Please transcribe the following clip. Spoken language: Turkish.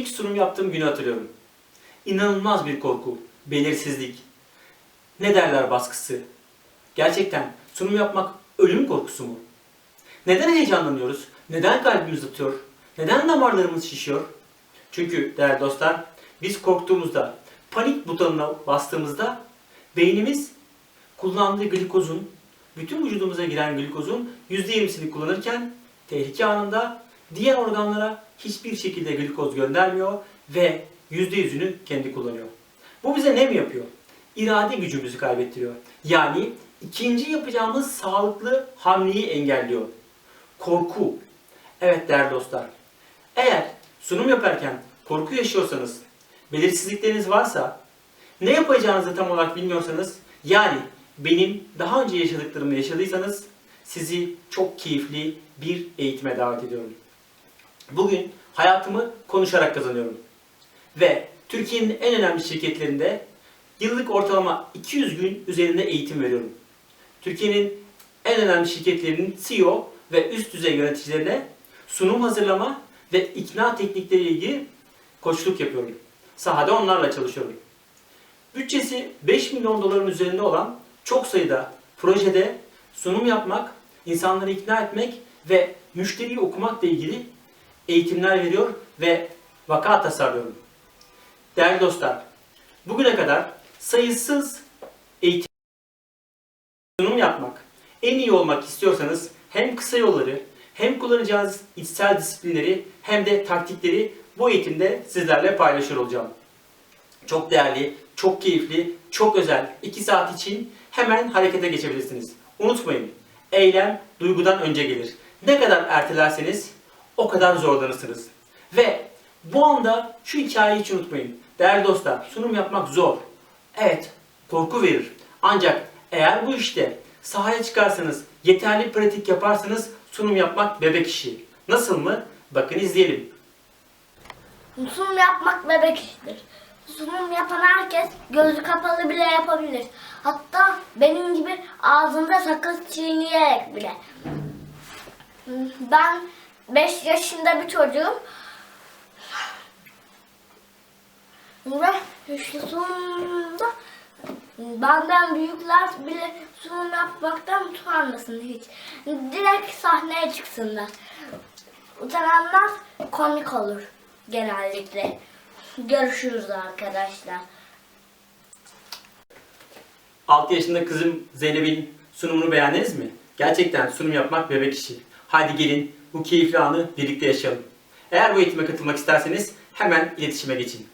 İlk sunum yaptığım günü hatırlıyorum. İnanılmaz bir korku, belirsizlik. Ne derler baskısı. Gerçekten sunum yapmak ölüm korkusu mu? Neden heyecanlanıyoruz? Neden kalbimiz atıyor? Neden damarlarımız şişiyor? Çünkü değerli dostlar, biz korktuğumuzda, panik butonuna bastığımızda beynimiz kullandığı glikozun, bütün vücudumuza giren glikozun %20'sini kullanırken tehlike anında diğer organlara hiçbir şekilde glikoz göndermiyor ve %100'ünü kendi kullanıyor. Bu bize ne mi yapıyor? İrade gücümüzü kaybettiriyor. Yani ikinci yapacağımız sağlıklı hamleyi engelliyor. Korku. Evet değerli dostlar. Eğer sunum yaparken korku yaşıyorsanız, belirsizlikleriniz varsa, ne yapacağınızı tam olarak bilmiyorsanız, yani benim daha önce yaşadıklarımı yaşadıysanız sizi çok keyifli bir eğitime davet ediyorum. Bugün hayatımı konuşarak kazanıyorum. Ve Türkiye'nin en önemli şirketlerinde yıllık ortalama 200 gün üzerinde eğitim veriyorum. Türkiye'nin en önemli şirketlerinin CEO ve üst düzey yöneticilerine sunum hazırlama ve ikna teknikleriyle ilgili koçluk yapıyorum. Sahada onlarla çalışıyorum. Bütçesi 5 milyon doların üzerinde olan çok sayıda projede sunum yapmak, insanları ikna etmek ve müşteriyi okumakla ilgili eğitimler veriyor ve vaka tasarlıyorum. Değerli dostlar, bugüne kadar sayısız eğitim sunum yapmak, en iyi olmak istiyorsanız hem kısa yolları hem kullanacağınız içsel disiplinleri hem de taktikleri bu eğitimde sizlerle paylaşır olacağım. Çok değerli, çok keyifli, çok özel 2 saat için hemen harekete geçebilirsiniz. Unutmayın, eylem duygudan önce gelir. Ne kadar ertelerseniz o kadar zorlanırsınız. Ve bu anda şu hikayeyi hiç unutmayın. Değerli dostlar, sunum yapmak zor. Evet, korku verir. Ancak eğer bu işte sahaya çıkarsanız, yeterli pratik yaparsanız sunum yapmak bebek işi. Nasıl mı? Bakın izleyelim. Sunum yapmak bebek işidir. Sunum yapan herkes gözü kapalı bile yapabilir. Hatta benim gibi ağzında sakız çiğneyerek bile. Ben 5 yaşında bir çocuğum. Ve sunumda benden büyükler bile sunum yapmaktan utanmasın hiç. Direkt sahneye çıksınlar. Utananlar komik olur genellikle. Görüşürüz arkadaşlar. 6 yaşında kızım Zeynep'in sunumunu beğendiniz mi? Gerçekten sunum yapmak bebek işi. Hadi gelin bu keyifli anı birlikte yaşayalım. Eğer bu eğitime katılmak isterseniz hemen iletişime geçin.